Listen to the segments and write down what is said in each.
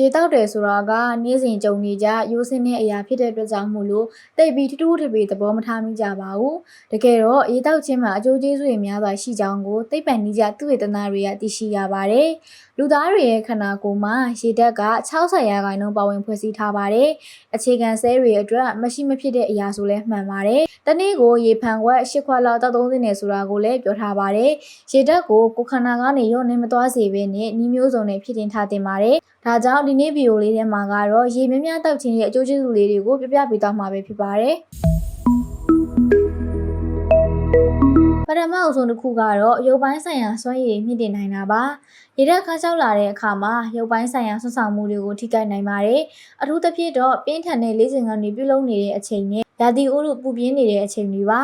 ရေတောက်တယ်ဆိုတာကနေ့စဉ်ကြုံနေကြရိုးစင်းတဲ့အရာဖြစ်တဲ့အတွက်ကြောင့်မို့လို့တိတ်ပြီးထူးထူးထပေသဘောမထားမိကြပါဘူးတကယ်တော့ရေတောက်ခြင်းမှာအကျိုးကျေးဇူးတွေများစွာရှိကြောင်းကိုသိပ္ပံနည်းကျသုတေသနတွေကသိရှိရပါတယ် လူသားတွေရဲ့ခန္ဓာကိုယ်မှာရေဓာတ်က60ရာခိုင်နှုန်းပါဝင်ဖွဲ့စည်းထားပါတယ်အခြေခံဆဲတွေအတွက်မရှိမဖြစ်တဲ့အရာဆိုလဲမှန်ပါတယ်တနေ့ကိုရေဖန်ခွက်၈ခွက်လောက်တောက်သုံးသင့်တယ်ဆိုတာကိုလည်းပြောထားပါတယ်ရေဓာတ်ကိုကိုယ်ခန္ဓာကနေရောနေမသွားစေဘဲနဲ့နှီးမျိုးစုံနဲ့ဖြစ်တင်ထားတင်ပါတယ်ဒါကြောင့်ဒီနေ့ဗီဒီယိုလေးထဲမှာကတော့ရေမြမြတောက်ခြင်းရဲ့အကျိုးကျေးဇူးလေးတွေကိုပြပြပေးသွားမှာပဲဖြစ်ပါတယ် ထမအဆုံးတစ်ခုကတော့ရုပ်ပိုင်းဆိုင်ရာစွမ်းရည်မြင့်တင်နိုင်တာပါရေဓာတ်ခါကြောက်လာတဲ့အခါမှာရုပ်ပိုင်းဆိုင်ရာဆွဆောင်မှုတွေကိုထိခိုက်နိုင်ပါတယ်အထူးသဖြင့်တော့ပြင်းထန်တဲ့လေးစင်ကနေပြုလုပ်နေတဲ့အချိန်နဲ့ရာသီဥတုပူပြင်းနေတဲ့အချိန်တွေပါ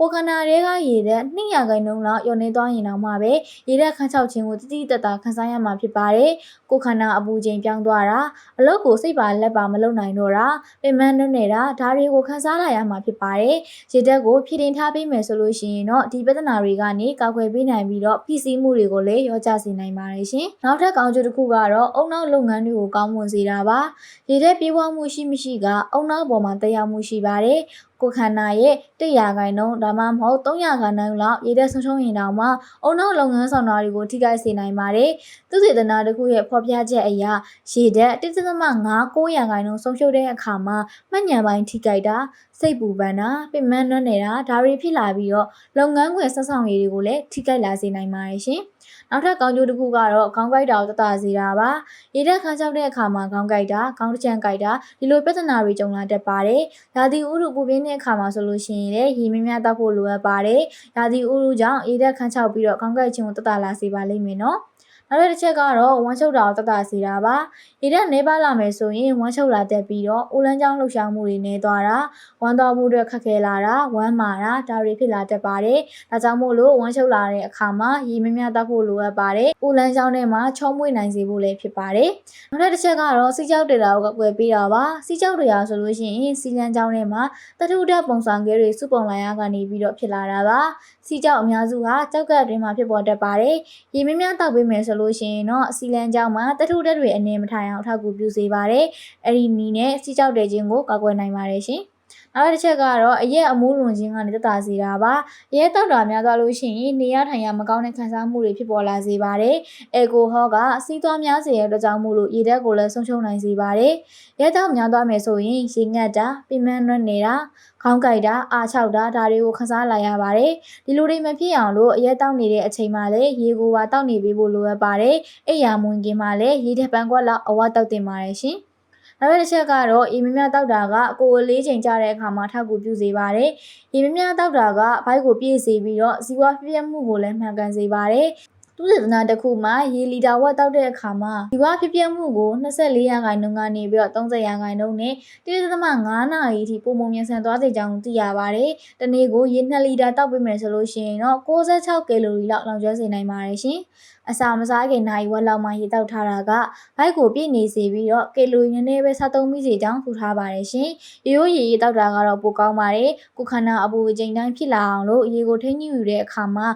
ကိုခန္ဓာတွေကရေဓာတ်2ရာခိုင်နှုန်းလောက်ညှော်နေသွားရင်တော့မှပဲရေဓာတ်ခန်းချောက်ခြင်းကိုတိတိတတ်တာခန်းစားရမှာဖြစ်ပါတယ်။ကိုခန္ဓာအပူချိန်ပြောင်းသွားတာအလုပ်ကိုစိတ်ပါလက်ပါမလုပ်နိုင်တော့တာပင်မနှုတ်နေတာဒါတွေကိုခန်းစားလာရမှာဖြစ်ပါတယ်။ရေဓာတ်ကိုဖြည့်တင်ထားပေးမယ်ဆိုလို့ရှိရင်တော့ဒီပြဿနာတွေကနေကောက်ွယ်ပေးနိုင်ပြီးတော့ဖိစီးမှုတွေကိုလည်းရောကြစေနိုင်ပါတယ်ရှင်။နောက်ထပ်ကောင်းကျိုးတစ်ခုကတော့အုံနောက်လုပ်ငန်းတွေကိုကောင်းမွန်စေတာပါ။ရေဓာတ်ပြေးပွားမှုရှိမရှိကအုံနောက်ပေါ်မှာတက်ရောက်မှုရှိပါတယ်။ကိုခန္ဓာရဲ့100ခိုင်နှုန်းဒါမှမဟုတ်300ခိုင်နှုန်းလောက်ရေတဲ့ဆုံးရှုံးရင်တောင်မှအုံနောက်လုပ်ငန်းဆောင်တာတွေကိုထိခိုက်စေနိုင်ပါတယ်။သူစေတနာတစ်ခုရဲ့ဖော်ပြချက်အရရေတဲ့1.5 900ခိုင်နှုန်းဆုံးရှုံးတဲ့အခါမှာမှတ်ဉဏ်ပိုင်းထိခိုက်တာစိတ်ပူပန်တာပင်မနှွမ်းနေတာဒါတွေဖြစ်လာပြီးတော့လုပ်ငန်းခွင်ဆက်ဆောင်ရည်တွေကိုလည်းထိခိုက်လာစေနိုင်ပါတယ်ရှင်။နောက်ထပ်ကောင်းကျိုးတစ်ခုကတော့ခေါင်းကိုက်တာကိုတတစေတာပါရေဓာတ်ခါကြောက်တဲ့အခါမှာခေါင်းကိုက်တာခေါင်းတစ်ချမ်းကိုက်တာဒီလိုပြဿနာတွေကြုံလာတတ်ပါတယ်ရာသီဥတုပူပြင်းတဲ့အခါမှာဆိုလို့ရှိရင်လည်းရေမြများတောက်ဖို့လိုအပ်ပါတယ်ရာသီဥတုကြောင့်ရေဓာတ်ခန်းချောက်ပြီးတော့ခေါင်းကိုက်ခြင်းကိုတတလာစေပါလိမ့်မယ်နော် နောက်တစ်ချက်ကတော့ဝမ်းချုပ်တာကိုတတ်တာစီတာပါ။ဒီတဲ့နေပါလာမယ်ဆိုရင်ဝမ်းချုပ်လာတတ်ပြီးတော့ဦးလန်းချောင်းလှုပ်ရှားမှုတွေနေသွားတာဝမ်းတော်မှုတွေခက်ခဲလာတာဝမ်းမာတာဒါတွေဖြစ်လာတတ်ပါတယ်။ဒါကြောင့်မို့လို့ဝမ်းချုပ်လာတဲ့အခါမှာရေမမြတောက်ဖို့လိုအပ်ပါတယ်။ဦးလန်းချောင်းထဲမှာချုံမွေ့နိုင်စေဖို့လည်းဖြစ်ပါတယ်။နောက်တစ်ချက်ကတော့စီကြောက်တွေတာကိုကွယ်ပေးတာပါ။စီကြောက်တွေရာဆိုလို့ရှိရင်စီလန်းချောင်းထဲမှာတထုဒပုံစံကဲတွေစုပုံလာရကနေပြီးတော့ဖြစ်လာတာပါ။စီကြောက်အများစုကကြောက်ကပ်တွင်မှာဖြစ်ပေါ်တတ်ပါတယ်။ရေမမြတောက်ပေးမယ်ဆိုလို့ရှိရင်တော့စီလန်ကြောင်းမှာတထုတက်တွေအနေမထိုင်အောင်ထောက်ကူပြုစေပါတယ်။အဲ့ဒီနီးနဲ့စီကြောက်တဲ့ခြင်းကိုကာကွယ်နိုင်ပါတယ်ရှင်။ နောက်တစ်ချက်ကတော့အရက်အမိုးလွန်ခြင်းကနေတက်တာစေတာပါ။ရဲတောက်တာများသွားလို့ရှိရင်နေရထိုင်ရမကောင်းတဲ့ခံစားမှုတွေဖြစ်ပေါ်လာစေပါတယ်။အယ်ကိုဟော့ကစီးသွားများစေတဲ့အတွက်ကြောင့်မို့လို့ရေဓာတ်ကိုလည်းဆုံးရှုံးနိုင်စေပါတယ်။ရဲတောက်များသွားမယ်ဆိုရင်ရေငတ်တာပြင်းမနှွက်နေတာခေါင်းကိုက်တာအာချောက်တာဒါတွေကိုခစားလာရပါတယ်။ဒီလိုတွေမဖြစ်အောင်လို့အရက်တောက်နေတဲ့အချိန်မှာလည်းရေကိုပါတောက်နေပေးဖို့လိုအပ်ပါတယ်။အိယာမွင်ကင်းမှာလည်းရေဓာတ်ပန်းကွက်လောက်အဝတောက်တင်ပါတယ်ရှင်။ နောက်တစ်ချက်ကတော့အေးမမြတောက်တာကကိုယ်လေးချိန်ကြတဲ့အခါမှာထောက်ကူပြုစေပါတယ်။အေးမမြတောက်တာကဘိုက်ကိုပြည့်စေပြီးတော့ဇီဝပြည့်မှုကိုလည်းမှန်ကန်စေပါတယ်။ သူစေတနာတစ်ခုမှာရေလီတာဝက်တောက်တဲ့အခါမှာဒီဝဖြစ်ပြမှုကို24ရာခိုင်နှုန်းကနေပြီးတော့30ရာခိုင်နှုန်းနဲ့1.5နာရီအထိပုံမှန်မြန်ဆန်သွားစေကြောင်းသိရပါတယ်။တနေ့ကိုရေ2လီတာတောက်ပေးမယ်ဆိုလို့ရှိရင်တော့66ကီလိုရီလောက်လောင်ကျွမ်းစေနိုင်ပါတယ်ရှင်။အစာမစားခင်နိုင်ဝက်လောက်မှရေတောက်ထားတာကဘိုက်ကိုပြည့်နေစေပြီးတော့ကီလိုရီနည်းနည်းပဲစားသုံးမိစေကြောင်းထူထားပါတယ်ရှင်။ရေရိုးရေရေတောက်တာကတော့ပိုကောင်းပါတယ်။ကိုခန္ဓာအပူအချိန်တိုင်းဖြစ်လာအောင်လို့ရေကိုထိန်းညှိယူတဲ့အခါမှာ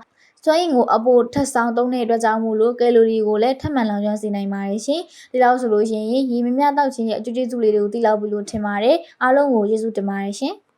စွမ်းရည်ကိုအပိုထပ်ဆောင်သုံးတဲ့အတွက်ကြောင့်မို့လို့ကယ်လိုရီကိုလည်းထပ်မံလောင်ကျွမ်းစေနိုင်ပါတယ်ရှင်။ဒီလောက်ဆိုလို့ရှိရင်ရေမမြတောက်ခြင်းရဲ့အကျိုးကျေးဇူးလေးတွေကိုသိလောက်ပြီလို့ထင်ပါတယ်။အားလုံးကိုကျေးဇူးတင်ပါတယ်ရှင်။